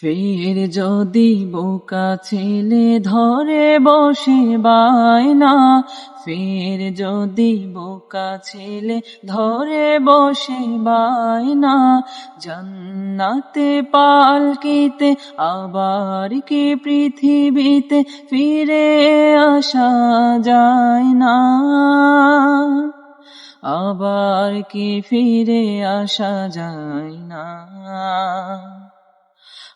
ফের যদি বোকা ছেলে ধরে বসে বায়না, ফের যদি বোকা ছেলে ধরে বসে বায়না, জান্নাতে পালকিতে, আবার কি পৃথিবীতে ফিরে আসা যায় না? আবার কি ফিরে আসা যায় না?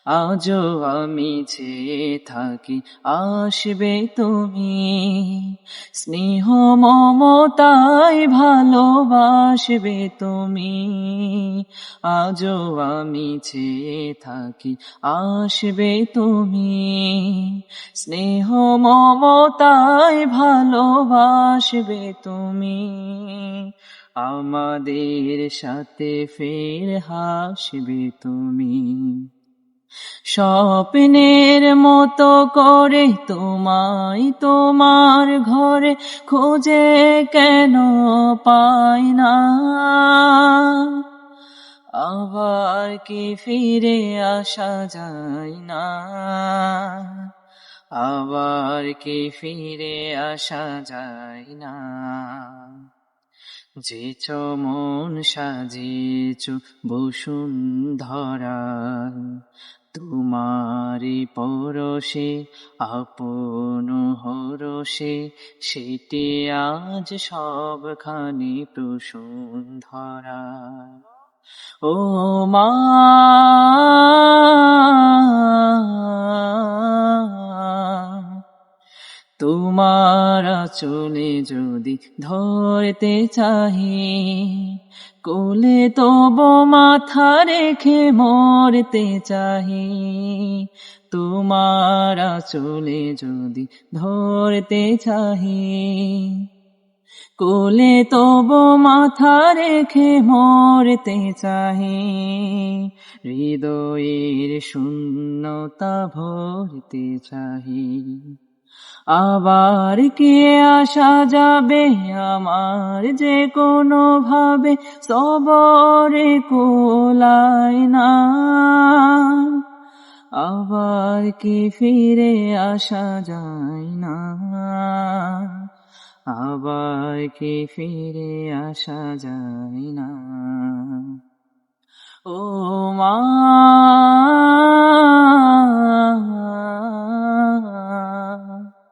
আজও আমি চেয়ে থাকি, আসবে তুমি। স্নেহ মমতায় ভালোবাসবে তুমি। আজও আমি চেয়ে থাকি, আসবে তুমি। স্নেহ মমতায় ভালোবাসবে তুমি। আমাদের সাথে ফের হাসবে তুমি। স্বপ্নের মতো করে তোমায় তোমার ঘরে খোঁজে কেন পাই না? আবার কি ফিরে আসা যায় না? আবার কি ফিরে আসা যায় না? যে চমন সাজিয়েছ বসুন্ধরা তোমারি পরশে আপন হরসে সেটি আজ সবখানি প্রসুন্ধরা ও মা তোমার চলে যদি ধরতে চাহি, কোলে তব মাথা রেখে মরতে চাহি, তোমার চলে যদি ধরতে চাহি, কোলে তব মাথা রেখে মরতে চাহি, হৃদয়ের শূন্যতা ভরতে চাহি। আবার কে আসা যাবে? আমার যে কোনো ভাবে সবরে কোলাই না। আবার কি ফিরে আসা যায় না? আবার কি ফিরে আসা যায় না? ও মা